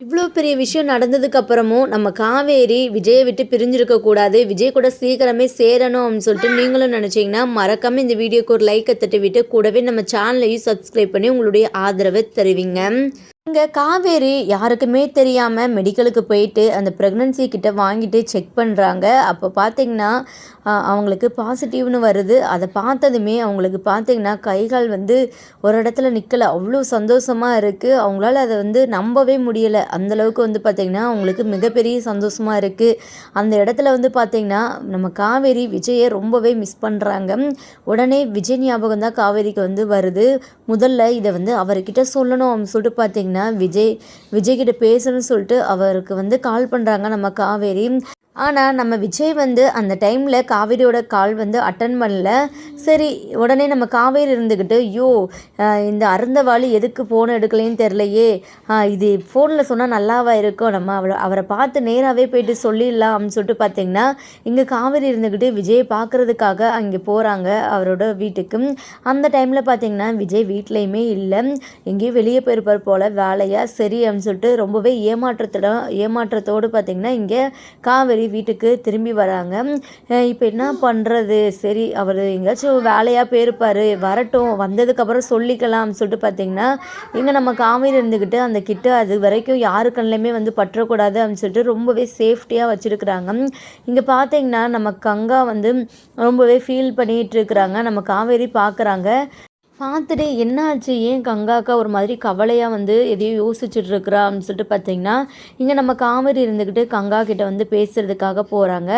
இவ்வளோ பெரிய விஷயம் நடந்ததுக்கு அப்புறமும் நம்ம காவேரி விஜயை விட்டு பிரிஞ்சிருக்க கூடாது. விஜய் கூட சீக்கிரமே சேரணும் அப்படின்னு சொல்லிட்டு நீங்களும் நினச்சிங்கன்னா மறக்காமல் இந்த வீடியோக்கு ஒரு லைக்கை தட்டி விட்டு கூடவே நம்ம சேனலையும் சப்ஸ்கிரைப் பண்ணி உங்களுடைய ஆதரவை தருவீங்க. இங்கே காவேரி யாருக்குமே தெரியாமல் மெடிக்கலுக்கு போயிட்டு அந்த ப்ரெக்னன்சி கிட்ட வாங்கிட்டு செக் பண்ணுறாங்க அப்போ பார்த்தீங்கன்னா அவங்களுக்கு பாசிட்டிவ்னு வருது. அதை பார்த்ததுமே அவங்களுக்கு பார்த்தீங்கன்னா கைகால் வந்து ஒரு இடத்துல நிற்கலை அவ்வளோ சந்தோஷமாக இருக்குது அவங்களால அதை வந்து நம்பவே முடியலை. அந்தளவுக்கு வந்து பார்த்திங்கன்னா அவங்களுக்கு மிகப்பெரிய சந்தோஷமாக இருக்குது அந்த இடத்துல வந்து பார்த்திங்கன்னா நம்ம காவேரி விஜயை ரொம்பவே மிஸ் பண்ணுறாங்க உடனே விஜய் ஞாபகம் தான் காவேரிக்கு வந்து வருது. முதல்ல இதை வந்து அவர்கிட்ட சொல்லணும் அப்படின்னு சொல்லிட்டு பார்த்திங்கன்னா விஜய் விஜய்கிட்ட பேசணும்னு சொல்லிட்டு அவருக்கு வந்து கால் பண்ணுறாங்க நம்ம காவேரி. ஆனால் நம்ம விஜய் வந்து அந்த டைமில் காவேரியோட கால் வந்து அட்டன் பண்ணல. சரி உடனே நம்ம காவேரி இருந்துக்கிட்டு ஐயோ இந்த அருந்தவாளி எதுக்கு ஃபோன் எடுக்கலைன்னு தெரிலையே இது ஃபோனில் சொன்னால் நல்லாவா இருக்கும்? நம்ம அவளை அவரை பார்த்து நேராகவே போயிட்டு சொல்லிடலாம் அப்படின்னு சொல்லிட்டு பார்த்தீங்கன்னா இங்கே காவேரி இருந்துக்கிட்டு விஜயை பார்க்குறதுக்காக அங்கே போகிறாங்க அவரோட வீட்டுக்கு. அந்த டைமில் பார்த்தீங்கன்னா விஜய் வீட்லேயுமே இல்லை. எங்கேயும் வெளியே போயிருப்பார் போல் வேலையாக சரி அப்படின்னு சொல்லிட்டு ரொம்பவே ஏமாற்றத்தோட ஏமாற்றத்தோடு பார்த்திங்கன்னா இங்கே காவேரி வீட்டுக்கு திரும்பி வராங்க. இப்போ என்ன பண்ணுறது சரி அவர் எங்கேயாச்சும் வேலையாக போயிருப்பார். வரட்டும் வந்ததுக்கப்புறம் சொல்லிக்கலாம் சொல்லிட்டு பார்த்தீங்கன்னா இங்கே நம்ம காவேரி இருந்துக்கிட்டு அந்த கிட்ட அது வரைக்கும் யாரு கண்ணிலையுமே வந்து பற்றக்கூடாது அப்படின்னு சொல்லிட்டு ரொம்பவே சேஃப்டியாக வச்சுருக்குறாங்க. இங்கே பார்த்தீங்கன்னா நம்ம கங்கா வந்து ரொம்பவே ஃபீல் பண்ணிகிட்டு இருக்கிறாங்க. நம்ம காவேரி பார்க்குறாங்க பார்த்துட்டு என்னாச்சு? ஏன் கங்காக்கா ஒரு மாதிரி கவலையாக வந்து எதையோ யோசிச்சுட்டு இருக்கிறா அப்படின்னு சொல்லிட்டு பார்த்தீங்கன்னா இங்கே நம்ம காவேரி இருந்துக்கிட்டு கங்கா கிட்ட வந்து பேசுறதுக்காக போகிறாங்க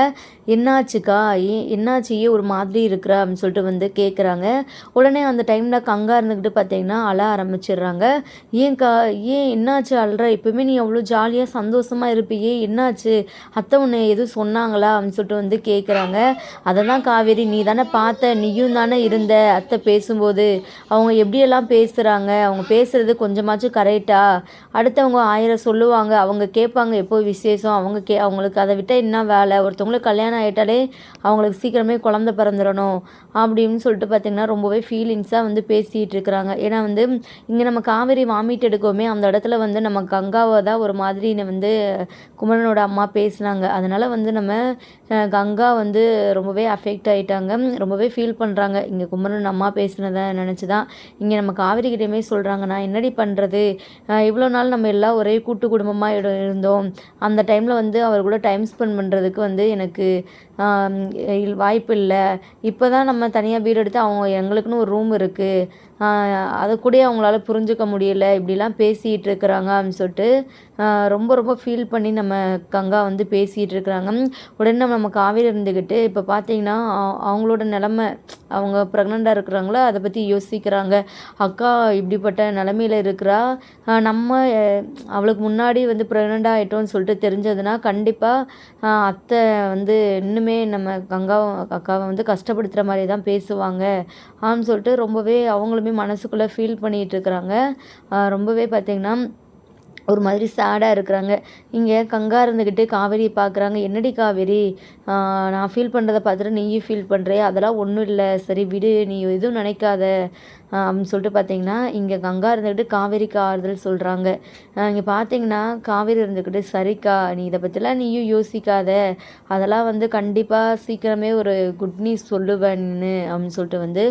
என்னாச்சுக்கா? ஏன் என்னாச்சு? ஏன் ஒரு மாதிரி இருக்கிறா அப்படின்னு சொல்லிட்டு வந்து கேட்குறாங்க உடனே அந்த டைமில் கங்கா இருந்துக்கிட்டு பார்த்தீங்கன்னா அழ ஆரம்பிச்சிடுறாங்க. ஏன்க்கா? ஏன் என்னாச்சு அழுற எப்பவுமே நீ அவ்வளோ ஜாலியாக சந்தோஷமாக இருப்பியே. என்னாச்சு? அத்தை உன்னை எதுவும் சொன்னாங்களா? அப்படின்னு சொல்லிட்டு வந்து கேட்குறாங்க அதை தான் காவேரி நீ தானே பார்த்த? நீயும் தானே இருந்த? அத்தை பேசும்போது அவங்க எப்படியெல்லாம் பேசுகிறாங்க அவங்க பேசுகிறது கொஞ்சமாச்சும் கரெக்டா அடுத்தவங்க ஆயிரம் சொல்லுவாங்க அவங்க கேட்பாங்க எப்போ விசேஷம்? அவங்க கே அவங்களுக்கு அதை விட்டால் என்ன வேலை? ஒருத்தவங்களுக்கு கல்யாணம் ஆகிட்டாலே அவங்களுக்கு சீக்கிரமே குழந்த பிறந்துடணும் அப்படின்னு சொல்லிட்டு பார்த்திங்கன்னா ரொம்பவே ஃபீலிங்ஸாக வந்து பேசிகிட்டு இருக்கிறாங்க. ஏன்னா வந்து இங்கே நம்ம காவேரி வாமிட் எடுக்கவுமே அந்த இடத்துல வந்து நம்ம கங்காவை தான் ஒரு மாதிரி வந்து குமரனோட அம்மா பேசுனாங்க. அதனால் வந்து நம்ம கங்கா வந்து ரொம்பவே அஃபெக்ட் ஆகிட்டாங்க ரொம்பவே ஃபீல் பண்ணுறாங்க இங்கே குமரன் அம்மா பேசுனதை நினச்சி தான் இங்கே நம்ம காவேரி கிட்டேயுமே சொல்கிறாங்க நான் என்னடி பண்ணுறது இவ்வளோ நாள் நம்ம எல்லாம் ஒரே கூட்டு குடும்பமாக இருந்தோம். அந்த டைமில் வந்து அவர் கூட டைம் ஸ்பெண்ட் பண்ணுறதுக்கு வந்து எனக்கு வாய்ப்பு இல்லை இப்போ தான் நம்ம தனியாக வீடு எடுத்து அவங்க எங்களுக்குன்னு ஒரு ரூம் இருக்குது அதை கூட அவங்களால புரிஞ்சுக்க முடியல இப்படிலாம் பேசிகிட்டு இருக்கிறாங்க அப்படின்னு சொல்லிட்டு ரொம்ப ரொம்ப ஃபீல் பண்ணி நம்ம கங்கா வந்து பேசிகிட்டு இருக்கிறாங்க. உடனே நம்ம காவேரி இருந்துக்கிட்டு இப்போ பார்த்தீங்கன்னா அவங்களோட நிலமை அவங்க ப்ரெக்னெண்ட்டாக இருக்கிறாங்களோ அதை பற்றி யோசிக்கிறாங்க. அக்கா இப்படிப்பட்ட நிலமையில இருக்கிறா நம்ம அவளுக்கு முன்னாடி வந்து ப்ரெக்னெண்ட் ஆகிட்டோம்னு சொல்லிட்டு தெரிஞ்சதுன்னா கண்டிப்பாக அத்தை வந்து இன்னுமே நம்ம கங்காவை அக்காவை வந்து கஷ்டப்படுத்துகிற மாதிரி தான் பேசுவாங்க அப்படின்னு சொல்லிட்டு ரொம்பவே அவங்களுமே மனசுக்குள்ளே ஃபீல் பண்ணிகிட்டு இருக்கிறாங்க ரொம்பவே பார்த்திங்கன்னா ஒரு மாதிரி சேடாக இருக்கிறாங்க. இங்கே கங்கா இருந்துக்கிட்டு காவேரியை பார்க்குறாங்க என்னடி காவேரி? நான் ஃபீல் பண்ணுறத பார்த்துட்டு நீயும் ஃபீல் பண்ணுறே அதெல்லாம் ஒன்றும் இல்லை. சரி விடு. நீ எதுவும் நினைக்காத. அப்படின்னு சொல்லிட்டு பார்த்தீங்கன்னா இங்கே கங்கா இருந்துக்கிட்டு காவேரிக்கு ஆறுதல் சொல்கிறாங்க இங்கே பார்த்தீங்கன்னா காவேரி இருந்துக்கிட்டு சரிக்கா நீ இதை பற்றிலாம் நீயும் யோசிக்காத. அதெல்லாம் வந்து கண்டிப்பாக சீக்கிரமே ஒரு குட் நியூஸ் சொல்லுவேன்னு அப்படின்னு சொல்லிட்டு வந்து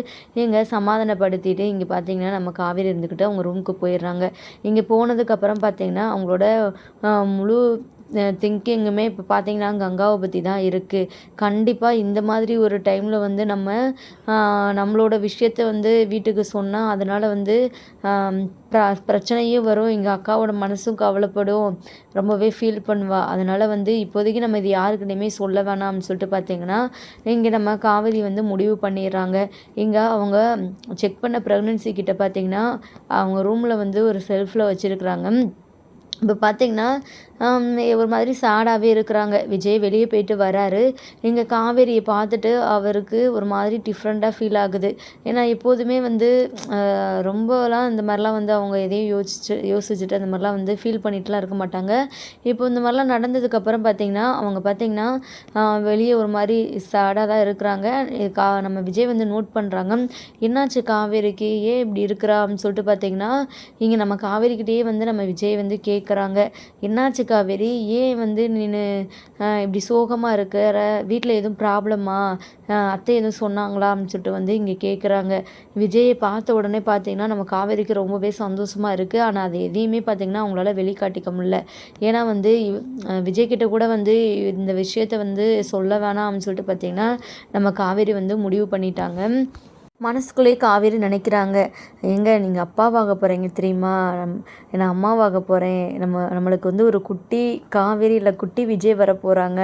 இங்கே சமாதானப்படுத்திட்டு இங்கே பார்த்தீங்கன்னா நம்ம காவேரி இருந்துக்கிட்டு அவங்க ரூமுக்கு போயிடுறாங்க. இங்கே போனதுக்கப்புறம் பார்த்தீங்கன்னா அவங்களோட முழு திங்கிங்குமே இப்போ பார்த்தீங்கன்னா கங்காவை பற்றி தான் இருக்குது கண்டிப்பாக இந்த மாதிரி ஒரு டைமில் வந்து நம்ம நம்மளோட விஷயத்த வந்து வீட்டுக்கு சொன்னால் அதனால் வந்து ஆம், பிரச்சனையும் வரும். எங்கள் அக்காவோட மனசும் கவலைப்படும். ரொம்பவே ஃபீல் பண்ணுவாள் அதனால் வந்து இப்போதைக்கு நம்ம இது யாருக்கிட்டையுமே சொல்ல வேணாம்னு சொல்லிட்டு பார்த்தீங்கன்னா இங்கே நம்ம காவிரி வந்து முடிவு பண்ணிடுறாங்க. இங்கே அவங்க செக் பண்ண ப்ரெக்னென்சி கிட்ட பார்த்தீங்கன்னா அவங்க ரூமில் வந்து ஒரு செல்ஃபில் வச்சுருக்குறாங்க. இப்போ பார்த்தீங்கன்னா ஒரு மாதிரி சேடாகவே இருக்கிறாங்க. விஜய் வெளியே போயிட்டு வராரு. இங்கே காவேரியை பார்த்துட்டு அவருக்கு ஒரு மாதிரி டிஃப்ரெண்ட்டாக ஃபீல் ஆகுது. ஏன்னா எப்போதுமே வந்து ரொம்பலாம் இந்த மாதிரிலாம் வந்து அவங்க எதையும் யோசிச்சு யோசிச்சுட்டு அந்த மாதிரிலாம் வந்து ஃபீல் பண்ணிட்டுலாம் இருக்க மாட்டாங்க. இப்போ இந்த மாதிரிலாம் நடந்ததுக்கப்புறம் பார்த்தீங்கன்னா அவங்க பார்த்தீங்கன்னா வெளியே ஒரு மாதிரி சேடாக தான் இருக்கிறாங்க. கா நம்ம விஜய் வந்து நோட் பண்ணுறாங்க என்னாச்சு காவேரிக்கு? ஏன் இப்படி இருக்கிறா? அப்படின்னு சொல்லிட்டு பார்த்தீங்கன்னா இங்கே நம்ம காவேரிக்கிட்டேயே வந்து நம்ம விஜய் வந்து கேட்குறாங்க என்னாச்சு காவேரி ஏன் வந்து நீனு இப்படி சோகமாக இருக்கிற வீட்டில் எதுவும் ப்ராப்ளமா அத்தை எதுவும் சொன்னாங்களா? அப்படின்னு சொல்லிட்டு வந்து இங்கே கேட்குறாங்க விஜயை பார்த்த உடனே பார்த்தீங்கன்னா நம்ம காவேரிக்கு ரொம்பவே சந்தோஷமாக இருக்குது ஆனால் அது எதையுமே பார்த்தீங்கன்னா அவங்களால வெளிக்காட்டிக்க முடியல. ஏன்னா வந்து விஜய்கிட்ட கூட வந்து இந்த விஷயத்த வந்து சொல்ல வேணாம் அப்படின்னு சொல்லிட்டு பார்த்தீங்கன்னா நம்ம காவேரி வந்து முடிவு பண்ணிட்டாங்க. மனசுக்குள்ளேயே காவேரி நினைக்கிறாங்க. எங்க நீங்கள் அப்பாவாக போகிறீங்க தெரியுமா? நம் நான் அம்மாவாக போகிறேன் நம்ம நம்மளுக்கு வந்து ஒரு குட்டி காவேரி இல்லை குட்டி விஜய் வர போகிறாங்க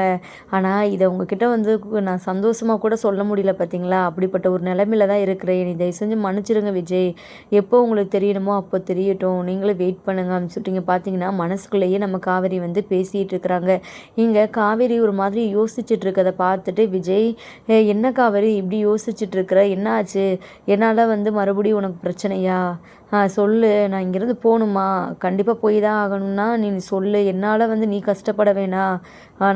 ஆனால் இதை உங்ககிட்ட வந்து நான் சந்தோஷமாக கூட சொல்ல முடியல பார்த்தீங்களா அப்படிப்பட்ட ஒரு நிலமையில தான் இருக்கிறேன். நீ தயவு செஞ்சு மன்னிச்சிடுங்க விஜய். எப்போ உங்களுக்கு தெரியணுமோ அப்போ தெரியட்டும். நீங்களும் வெயிட் பண்ணுங்க. அப்படின்னு சொல்லிட்டு பார்த்தீங்கன்னா மனசுக்குள்ளேயே நம்ம காவேரி வந்து பேசிகிட்டு இருக்கிறாங்க. இங்கே காவேரி ஒரு மாதிரி யோசிச்சுட்டு இருக்கதை பார்த்துட்டு விஜய் என்ன காவேரி? இப்படி யோசிச்சுட்டு இருக்கிற? என்ன ஆச்சு? என்னால் வந்து மறுபடியும் உனக்கு பிரச்சனையா? சொல்லு நான் இங்கேருந்து போகணுமா? கண்டிப்பாக போய் தான் ஆகணும்னா நீ சொல்லு. என்னால் வந்து நீ கஷ்டப்பட வேணாம்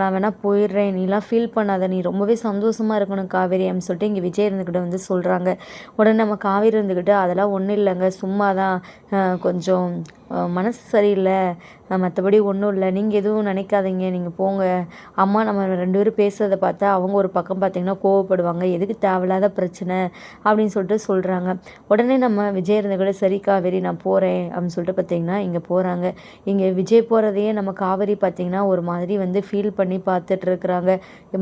நான் வேணா போயிடுறேன். நீலாம் ஃபீல் பண்ணாத. நீ ரொம்பவே சந்தோஷமாக இருக்கணும் காவேரி. அப்படின்னு சொல்லிட்டு இங்கே விஜய் இருந்துக்கிட்ட வந்து சொல்கிறாங்க உடனே நம்ம காவேரி இருந்துக்கிட்டு அதெல்லாம் ஒன்றும் இல்லைங்க. சும்மா தான் கொஞ்சம் மனசு சரியில்லை. மற்றபடி ஒன்றும் இல்லை. நீங்கள் எதுவும் நினைக்காதீங்க. நீங்கள் போங்க. அம்மா நம்ம ரெண்டு பேரும் பேசுகிறத பார்த்தா அவங்க ஒரு பக்கம் பார்த்தீங்கன்னா கோவப்படுவாங்க. எதுக்கு தேவையில்லாத பிரச்சனை? அப்படின்னு சொல்லிட்டு சொல்கிறாங்க உடனே நம்ம விஜய் இருந்துக்கிட்ட கூட சரி காவேரி நான் போகிறேன் அப்படின்னு சொல்லிட்டு பார்த்தீங்கன்னா இங்கே போகிறாங்க இங்கே விஜய் போகிறதையே நம்ம காவேரி பார்த்தீங்கன்னா ஒரு மாதிரி வந்து ஃபீல் பண்ணி பார்த்துட்ருக்குறாங்க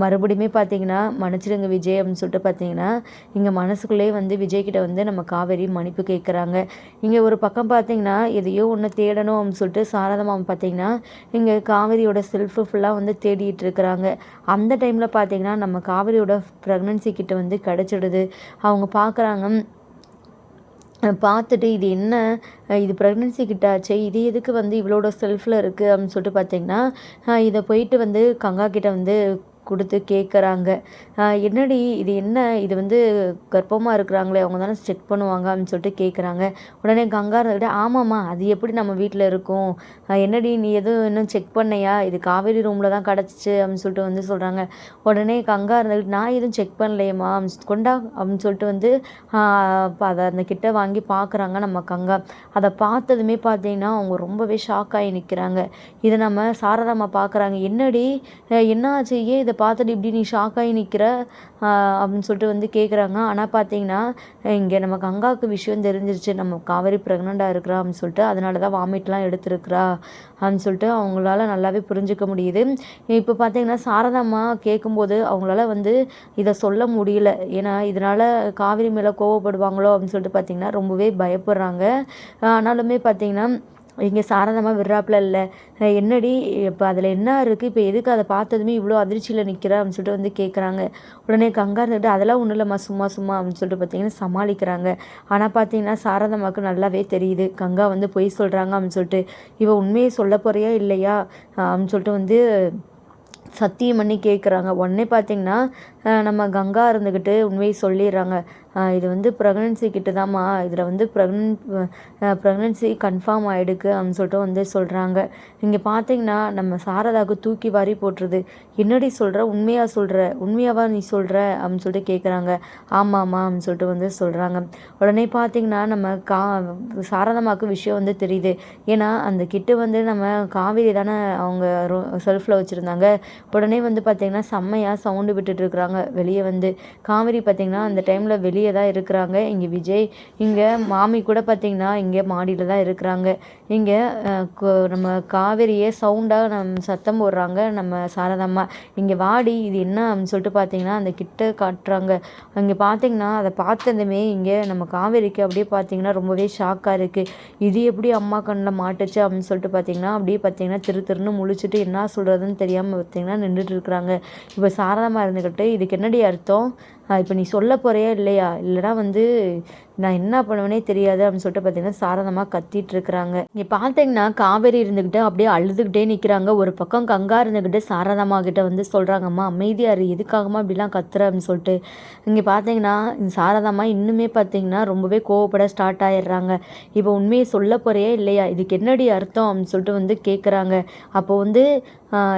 மறுபடியுமே பார்த்தீங்கன்னா மன்னிச்சிடுங்க விஜய் அப்படின்னு சொல்லிட்டு பார்த்தீங்கன்னா இங்கே மனசுக்குள்ளேயே வந்து விஜய்கிட்ட வந்து நம்ம காவேரி மன்னிப்பு கேட்குறாங்க இங்கே ஒரு பக்கம் பார்த்தீங்கன்னா எதையோ ஒன்று தேடணும் அப்படின்னு சொல்லிட்டு சாரதா மாமா பார்த்தீங்கன்னா இங்கே காவேரியோட செல்ஃபு ஃபுல்லாக வந்து தேடிட்டு இருக்கிறாங்க. அந்த டைமில் பார்த்தீங்கன்னா நம்ம காவேரியோட ப்ரெக்னன்சி கிட்ட வந்து கிடச்சிடுது. அவங்க பார்க்குறாங்க பார்த்துட்டு இது என்ன? இது ப்ரெக்னென்சி கிட்ட ஆச்சே இது எதுக்கு வந்து இவளோட செல்ஃபில் இருக்குது அப்படின்னு சொல்லிட்டு பார்த்தீங்கன்னா இதை போயிட்டு வந்து கங்கா கிட்ட வந்து கொடுத்து கேட்குறாங்க என்னடி இது என்ன? இது வந்து கர்ப்பமாக இருக்கிறாங்களே அவங்க தானே செக் பண்ணுவாங்க அப்படின்னு சொல்லிட்டு கேட்குறாங்க உடனே கங்கா இருந்துக்கிட்ட ஆமாம்மா அது எப்படி நம்ம வீட்டில் இருக்கும்? என்னடி நீ எதுவும் இன்னும் செக் பண்ணையா இது காவேரி ரூமில் தான் கிடச்சிச்சு அப்படின்னு சொல்லிட்டு வந்து சொல்கிறாங்க உடனே கங்கா இருந்துக்கிட்டு நான் எதுவும் செக் பண்ணலையேம்மா கொண்டா அப்படின்னு சொல்லிட்டு வந்து அதை அந்த கிட்ட வாங்கி பார்க்குறாங்க நம்ம கங்கா. அதை பார்த்ததுமே பார்த்தீங்கன்னா அவங்க ரொம்பவே ஷாக் ஆகி நிற்கிறாங்க இதை நம்ம சாரதாம்மா பார்க்குறாங்க என்னடி என்னாச்சு? என்ன ஆச்சு ஏன் இதை பார்த்துட்டு இப்படி நீ ஷாக் ஆகி நிற்கிற அப்படின்னு சொல்லிட்டு வந்து கேட்குறாங்க ஆனால் பார்த்தீங்கன்னா இங்கே நம்ம கங்காவுக்கு விஷயம் தெரிஞ்சிருச்சு. நம்ம காவேரி ப்ரெக்னெண்ட்டாக இருக்கிறா அப்படின்னு சொல்லிட்டு அதனால தான் வாமிட்லாம் எடுத்துருக்குறா அப்படின்னு சொல்லிட்டு அவங்களால நல்லாவே புரிஞ்சுக்க முடியுது. இப்போ பார்த்தீங்கன்னா சாரதாம்மா கேட்கும்போது அவங்களால வந்து இதை சொல்ல முடியல. ஏன்னா இதனால் காவிரி மேலே கோவப்படுவாங்களோ அப்படின்னு சொல்லிட்டு பார்த்தீங்கன்னா ரொம்பவே பயப்படுறாங்க. ஆனாலுமே பார்த்தீங்கன்னா இங்கே சாரதமாக விடுறாப்புல இல்லை. என்னடி இப்போ அதில் என்ன இருக்குது இப்போ எதுக்கு அதை பார்த்ததுமே இவ்வளோ அதிர்ச்சியில் நிற்கிறா அப்படின்னு சொல்லிட்டு வந்து கேட்குறாங்க உடனே கங்கா இருந்துட்டு அதெல்லாம் ஒன்றும் இல்லைம்மா சும்மா சும்மா அப்படின்னு சொல்லிட்டு பார்த்தீங்கன்னா சமாளிக்கிறாங்க. ஆனால் பார்த்தீங்கன்னா சாரதமாவுக்கு நல்லாவே தெரியுது. கங்கா வந்து பொய் சொல்கிறாங்க அப்படின்னு சொல்லிட்டு. இவள் உண்மையை சொல்ல போறியா இல்லையா? அப்படின்னு சொல்லிட்டு வந்து சத்தியம் பண்ணி கேட்குறாங்க உடனே பார்த்தீங்கன்னா நம்ம கங்கா இருந்துக்கிட்டு உண்மையை சொல்லிடுறாங்க. இது வந்து ப்ரெக்னன்சி கிட்ட தான்மா இதில் வந்து ப்ரெக்னன் ப்ரெக்னன்சி கன்ஃபார்ம் ஆகிடுக்கு அப்படின்னு சொல்லிட்டு வந்து சொல்கிறாங்க இங்கே பார்த்தீங்கன்னா நம்ம சாரதாவுக்கு தூக்கி வாரி போட்டுருது. என்னடி சொல்கிற உண்மையாக சொல்கிற உண்மையாவா நீ சொல்கிற அப்படின்னு சொல்லிட்டு கேட்குறாங்க ஆமாம்மா அப்படின்னு சொல்லிட்டு வந்து சொல்கிறாங்க உடனே பார்த்தீங்கன்னா நம்ம கா சாரதமாக்கு விஷயம் வந்து தெரியுது. ஏன்னா அந்த கிட்டு வந்து நம்ம காவேரி தானே அவங்க செல்ஃபில் வச்சுருந்தாங்க. உடனே வந்து பார்த்தீங்கன்னா செம்மையாக சவுண்டு விட்டுட்டு இருக்கிறாங்க வெளியே வந்து. காவேரி பார்த்தீங்கன்னா அந்த டைமில் வெளியே தான் இருக்கிறாங்க. இங்கே விஜய் இங்கே மாமி கூட பார்த்தீங்கன்னா இங்கே மாடியில் தான் இருக்கிறாங்க. இங்கே நம்ம காவேரியே சவுண்டாக நம் சத்தம் போடுறாங்க. நம்ம சாரதாம்மா இங்கே வாடி இது என்ன? அப்படின்னு சொல்லிட்டு பார்த்தீங்கன்னா அந்த கிட்ட காட்டுறாங்க. அங்கே பார்த்தீங்கன்னா அதை பார்த்ததுமே இங்கே நம்ம காவேரிக்கு அப்படியே பார்த்தீங்கன்னா ரொம்பவே ஷாக்காக இருக்குது இது எப்படி அம்மா கண்ணில் மாட்டுச்சு அப்படின்னு சொல்லிட்டு பார்த்தீங்கன்னா அப்படியே பார்த்தீங்கன்னா திரு திருன்னு முழிச்சிட்டு என்ன சொல்கிறதுன்னு தெரியாமல் பார்த்தீங்கன்னா நின்றுட்டு இருக்கிறாங்க. இப்போ சாரதமாக இருந்துக்கிட்டு இதுக்கு என்னடி அர்த்தம்? இப்போ நீ சொல்ல போகிறியா இல்லையா? இல்லைனா வந்து நான் என்ன பண்ணுவேனே தெரியாது அப்படின்னு சொல்லிட்டு பார்த்தீங்கன்னா சாரதமாக கத்திட்டு இருக்கிறாங்க. இங்கே பார்த்தீங்கன்னா காவேரி இருந்துக்கிட்டு அப்படியே அழுதுகிட்டே நிற்கிறாங்க ஒரு பக்கம் கங்கா இருந்துக்கிட்டு சாரதாம்மா கிட்ட வந்து சொல்கிறாங்கம்மா அமைதியாக இரு எதுக்காகமா இப்படிலாம் கத்துற? அப்படின்னு சொல்லிட்டு. இங்கே பார்த்தீங்கன்னா இந்த சாரதாம்மா இன்னுமே பார்த்தீங்கன்னா ரொம்பவே கோவப்பட ஸ்டார்ட் ஆயிடுறாங்க. இப்போ உண்மையை சொல்ல போறியா இல்லையா? இதுக்கு என்னடி அர்த்தம் அப்படின்னு சொல்லிட்டு வந்து கேட்குறாங்க அப்போ வந்து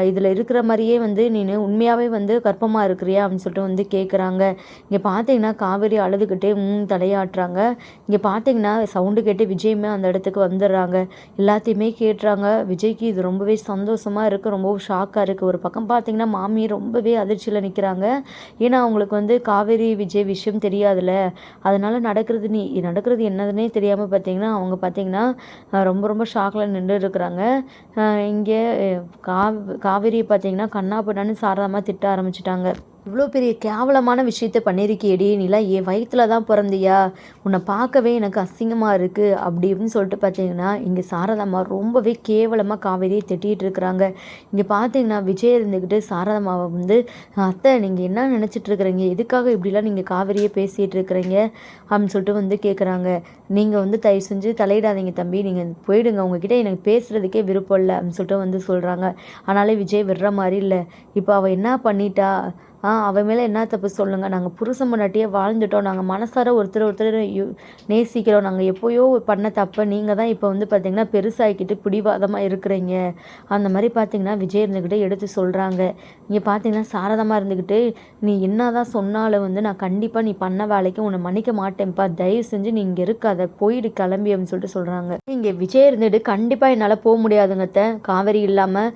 இதில் இருக்கிற மாதிரியே வந்து நீ உண்மையாகவே வந்து கர்ப்பமாக இருக்கிறியா அப்படின்னு சொல்லிட்டு வந்து கேட்குறாங்க இங்கே பார்த்தீங்கன்னா காவேரி அழுதுகிட்டே ம் தலையாட்டுறாங்க. சொல்கிறாங்க இங்கே பார்த்தீங்கன்னா சவுண்டு கேட்டு விஜயுமே அந்த இடத்துக்கு வந்துடுறாங்க. எல்லாத்தையுமே கேட்டுறாங்க. விஜய்க்கு இது ரொம்பவே சந்தோஷமாக இருக்குது ரொம்பவும் ஷாக்காக இருக்குது ஒரு பக்கம் பார்த்தீங்கன்னா மாமி ரொம்பவே அதிர்ச்சியில் நிற்கிறாங்க ஏன்னா அவங்களுக்கு வந்து காவேரி விஜய் விஷயம் தெரியாதுல்ல. அதனால் நடக்கிறது நீ நடக்கிறது என்னதுன்னே தெரியாமல் பார்த்தீங்கன்னா அவங்க பார்த்தீங்கன்னா ரொம்ப ரொம்ப ஷாக்கில் நின்று இருக்கிறாங்க. இங்கே காவ் காவேரியை பார்த்தீங்கன்னா கண்ணா பண்ணான்னு சாரதமாக திட்ட ஆரம்பிச்சிட்டாங்க. இவ்வளோ பெரிய கேவலமான விஷயத்த பண்ணியிருக்கியேடி. நீலாம் என் வயிற்றுல தான் பிறந்தியா? உன்னை பார்க்கவே எனக்கு அசிங்கமாக இருக்குது அப்படி இப்படின்னு சொல்லிட்டு பார்த்தீங்கன்னா இங்கே சாரதாம்மா ரொம்பவே கேவலமாக காவேரியை திட்டிகிட்டு இருக்கிறாங்க. இங்கே பார்த்தீங்கன்னா விஜய் இருந்துக்கிட்டு சாரதாம்மாவை வந்து அத்தை நீங்கள் என்ன நினச்சிட்டு இருக்கிறீங்க? எதுக்காக இப்படிலாம் நீங்கள் காவேரியை பேசிகிட்டு இருக்கிறீங்க? அப்படின்னு சொல்லிட்டு வந்து கேட்குறாங்க நீங்கள் வந்து தயவு செஞ்சு தலையிடாதீங்க தம்பி. நீங்கள் போயிடுங்க. உங்ககிட்ட எனக்கு பேசுகிறதுக்கே விருப்பம் இல்லை. அப்படின்னு சொல்லிட்டு வந்து சொல்கிறாங்க ஆனாலே விஜய் விடுற மாதிரி இல்லை. இப்போ அவள் என்ன பண்ணிட்டா? அவன் மேலே என்ன தப்பு சொல்லுங்கள் நாங்கள் புருஷன் முன்னாட்டியே வாழ்ந்துட்டோம். நாங்கள் மனசார ஒருத்தர் ஒருத்தர் நேசிக்கிறோம். நாங்கள் எப்போயோ பண்ண தப்பை நீங்கள் தான் இப்போ வந்து பார்த்தீங்கன்னா பெருசாகிக்கிட்டு பிடிவாதமாக இருக்கிறீங்க. அந்த மாதிரி பார்த்தீங்கன்னா விஜய் இருந்துக்கிட்டே எடுத்து சொல்கிறாங்க இங்கே பார்த்தீங்கன்னா சாரதமாக இருந்துக்கிட்டு நீ என்ன தான் சொன்னாலும் வந்து நான் கண்டிப்பாக நீ பண்ண வேலைக்கு உன்னை மன்னிக்க மாட்டேன்ப்பா. தயவு செஞ்சு நீ இங்கே இருக்காத. போயிடு கிளம்பி அப்படின்னு சொல்லிட்டு சொல்கிறாங்க இங்கே விஜய் இருந்துட்டு கண்டிப்பாக என்னால் போக முடியாதுங்கத்த காவேரி இல்லாமல்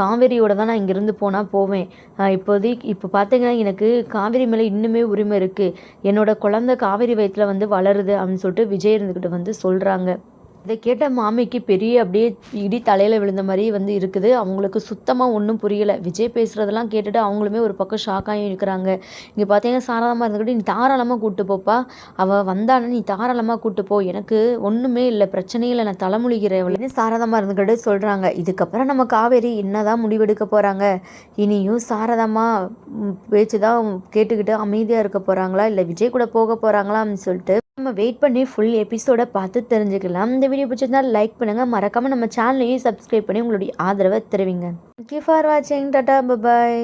காவேரியோட தான் நான் இங்கேருந்து போனால் போவேன். இப்போதைக்கு இப்போ பார்த்தீங்கன்னா எனக்கு காவேரி மேலே இன்னுமே உரிமை இருக்குது என்னோட குழந்தை காவேரி வயிற்றில் வந்து வளருது அப்படின்னு சொல்லிட்டு விஜய் இருந்துக்கிட்டு வந்து சொல்கிறாங்க இதை கேட்ட மாமிக்கு பெரிய அப்படியே இடி தலையில் விழுந்த மாதிரி வந்து இருக்குது. அவங்களுக்கு சுத்தமாக ஒன்றும் புரியலை. விஜய் பேசுகிறதெல்லாம் கேட்டுட்டு அவங்களுமே ஒரு பக்கம் ஷாக்காகி இருக்கிறாங்க. இங்கே பார்த்தீங்கன்னா சாரதாமா இருந்துக்கிட்டு நீ தாராளமாக கூப்பிட்டு போப்பா. அவள் வந்தானே நீ தாராளமாக கூப்பிட்டு போ. எனக்கு ஒன்றுமே இல்லை. பிரச்சனையில் நான் தலைமுழிகிறேன் அப்படின்னு சாரதாமா இருந்துக்கிட்டு சொல்கிறாங்க இதுக்கப்புறம் நம்ம காவேரி என்னதான் முடிவெடுக்க போகிறாங்க இனியும் சாரதாமா பேச்சு தான் கேட்டுக்கிட்டு அமைதியாக இருக்க போகிறாங்களா இல்லை விஜய் கூட போக போகிறாங்களா அப்படின்னு சொல்லிட்டு நம்ம வெயிட் பண்ணி ஃபுல் எபிசோடை பார்த்து தெரிஞ்சுக்கலாம். இந்த வீடியோ பிடிச்சிருந்தா லைக் பண்ணுங்கள் மறக்காமல் நம்ம சேனலையும் சப்ஸ்கிரைப் பண்ணி உங்களுடைய ஆதரவை தெரிவிங்க. தேங்க்யூ ஃபார் வாட்சிங் டாட்டா பபாய்